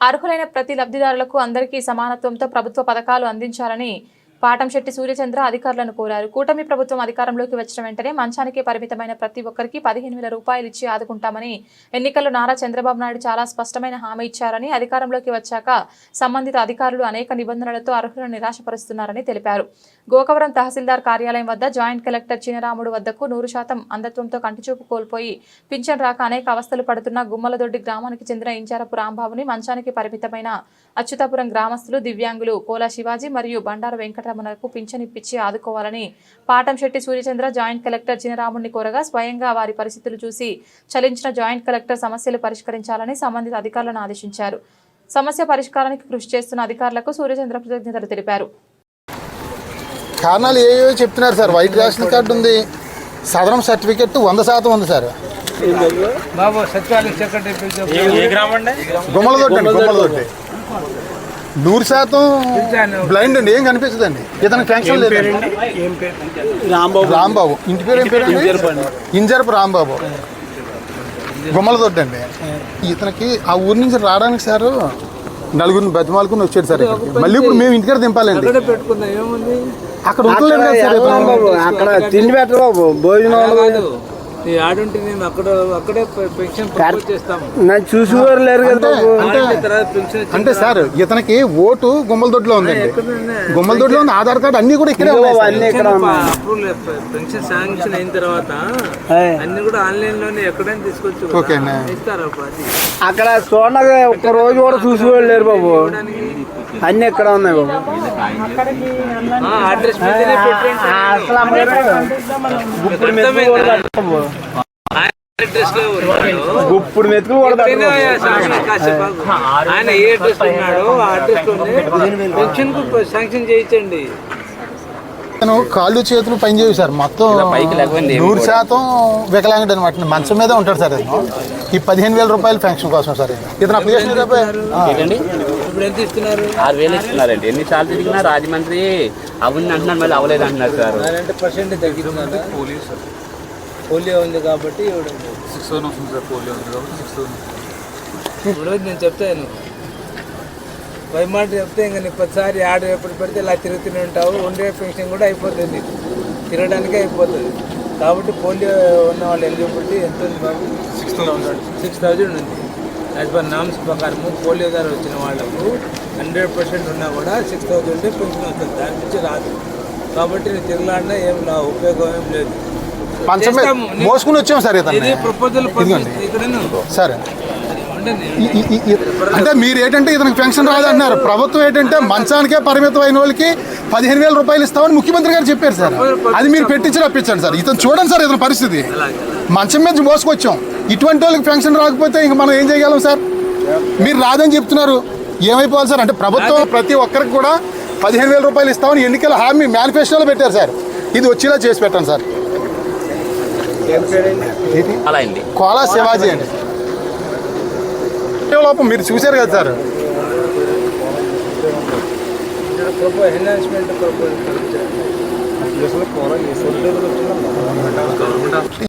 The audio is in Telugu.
అర్హులైన ప్రతి లబ్ధిదారులకు అందరికీ సమానత్వంతో ప్రభుత్వ పథకాలు అందించాలని పాటంశెట్టి సూర్యచంద్ర అధికారులను కోరారు. కూటమి ప్రభుత్వం అధికారంలోకి వచ్చిన వెంటనే మంచానికి పరిమితమైన ప్రతి ఒక్కరికి పదిహేను వేల రూపాయలు ఇచ్చి ఆదుకుంటామని ఎన్నికల్లో నారా చంద్రబాబు నాయుడు చాలా స్పష్టమైన హామీ ఇచ్చారని అధికారంలోకి వచ్చాక సంబంధిత అధికారులు అనేక నిబంధనలతో అర్హులను నిరాశపరుస్తున్నారని తెలిపారు. గోకవరం తహసీల్దార్ కార్యాలయం వద్ద జాయింట్ కలెక్టర్ చినరాముడు వద్దకు నూరు శాతం అంధత్వంతో కంటిచూపు కోల్పోయి పింఛన్ రాక అనేక అవస్థలు పడుతున్న గుమ్మలదొడ్డి గ్రామానికి చెందిన ఇంచారపు రాంబాబుని మంచానికి పరిమితమైన అచ్యుతాపురం గ్రామస్తులు దివ్యాంగులు కోలా శివాజీ మరియు బండారు వెంకటరమణకు పింఛన్ ఇప్పించి ఆదుకోవాలని పాటంశెట్టి సూర్యచంద్ర జాయింట్ కలెక్టర్ చినరాముడిని కోరగా స్వయంగా వారి పరిస్థితులు చూసి చలించిన జాయింట్ కలెక్టర్ సమస్యలు పరిష్కరించాలని సంబంధిత అధికారులను ఆదేశించారు. సమస్య పరిష్కారానికి కృషి చేస్తున్న అధికారులకు సూర్యచంద్ర కృతజ్ఞతలు తెలిపారు. కారణాలు ఏవో చెప్తున్నారు సార్. వైట్ రేషన్ కార్డు ఉంది. సదరం సర్టిఫికెట్ వంద శాతం ఉంది సార్. బాబు సచివాలయం సెక్రటరీ పిలిచి ఏ గ్రామం అండి? గుమ్మలదొడ్డి అండి గుమ్మలదొడ్డి. నూరు శాతం బ్లైండ్ అండి. ఏం కనిపించదండి ఇతనికి ఫంక్షన్ లేదు? రాంబాబు. రాంబాబు. ఇంటి పేరు ఏం పేరు ఇంజరపు రాంబాబు. గుమ్మలదొడ్డి అండి. ఇతనికి ఆ ఊరి నుంచి రావడానికి సార్ నలుగురిని బతిమాలుకుని వచ్చాడు సార్. మళ్ళీ ఇప్పుడు మేము ఇంటికాడ దింపాలండి. అక్కడే అక్కడ తిండి పెట్టరు బాబు భోజనం ఆడుంటే మేము అక్కడ అక్కడే పెన్షన్ చేస్తాము. నన్ను చూసేవారు లేరు కదా అంటే సార్ ఇతనికి ఓటు గుమ్మలదొడ్డిలో ఉందండి. గుమ్మలదొడ్డిలో ఉంది ఆధార్ కార్డు అన్ని కూడా ఇక్కడే ఉన్నాయి సార్. అన్నీ ఇక్కడ ఉన్నాయి. అప్రూవల్ పెన్షన్ శాంక్షన్ అయిన తర్వాత. అన్ని కూడా ఆన్లైన్లోనే ఎక్కడైనా తీసుకోవచ్చు కదా. ఓకే అక్కడ చూడగా ఒక్క రోజు కూడా చూసేవాళ్ళు లేరు బాబు. అన్ని ఇక్కడ ఉన్నాయి బాబు? అడ్రస్ అసలు అమ్మగారు గుప్పుడు మెతుకులు. ఆయన ఏ అడ్రస్లో ఉన్నాడో ఆ అడ్రస్ పెన్షన్కు శాంక్షన్ చేయించండి. నేను కాళ్ళు చేతులు పని చేయవు సార్. మొత్తం నూరు శాతం వికలాంగుడు అనమాట మంచం మీద ఉంటాడు సార్ ఈ పదిహేను వేల రూపాయల పెన్షన్ కోసం సార్. ఇతను అప్లికేషన్ ఇప్పుడు ఆరు వేలు ఇస్తున్నారండి. ఎన్నిసార్లు తిరిగినా రాజమండ్రి అవును అంటున్నారు మళ్ళీ అవ్వలేదు అంటున్నారు సార్ పోలియో ఉంది కాబట్టి ఇవ్వడం సిక్స్ థౌసండ్ వస్తుంది సార్ పోలియో ఉంది కాబట్టి సిక్స్ ఇప్పుడు నేను చెప్తాను పై మాట చెప్తే ఇంకా నీకు ప్రతిసారి ఆడ ఎప్పుడు పెడితే ఇలా తిరుగుతూనే ఉంటావు. ఉండే పెన్షన్ కూడా అయిపోతుంది నీకు. తిరగడానికే అయిపోతుంది. కాబట్టి పోలియో ఉన్న వాళ్ళ ఎలిజిబిలిటీ ఎంత ఉంది బాబు? సిక్స్ థౌసండ్ సిక్స్ థౌజండ్ ఉంది. యాజ్ పర్ నామ్స్ ప్రకారము పోలియో ద్వారా వచ్చిన వాళ్ళకు హండ్రెడ్ పర్సెంట్ ఉన్నా కూడా సిక్స్ థౌసండ్ పెన్షన్ వస్తుంది. దాని నుంచి రాదు. కాబట్టి నేను తిరగలాడినా ఏం నా ఉపయోగం ఏం లేదు. చేస్తాము. మోసుకుని వచ్చాం సార్ ఇతన్ని. సరే. అంటే మీరు ఏంటంటే ఇతనికి పెన్షన్ రాదంటున్నారు ప్రభుత్వం ఏంటంటే మంచానికే పరిమితం అయిన వాళ్ళకి పదిహేను వేల రూపాయలు ఇస్తామని ముఖ్యమంత్రి గారు చెప్పారు సార్. అది మీరు పెట్టించి రప్పించండి సార్. ఇతను చూడండి సార్ ఇతని పరిస్థితి. మంచం మీద మోసుకొచ్చాం. ఇటువంటి వాళ్ళకి పెన్షన్ రాకపోతే ఇంక మనం ఏం చేయగలం సార్? మీరు రాదని చెప్తున్నారు. ఏమైపోవాలి సార్? అంటే ప్రభుత్వం ప్రతి ఒక్కరికి కూడా పదిహేను వేల రూపాయలు ఇస్తామని ఎన్నికల హామీ మేనిఫెస్టోలో పెట్టారు సార్. ఇది వచ్చేలా చేసి పెట్టండి సార్. అలా అండి కోలా శివాజీ అండి లోపం మీరు చూశారు కదా సార్? ఎన్హాన్స్మెంట్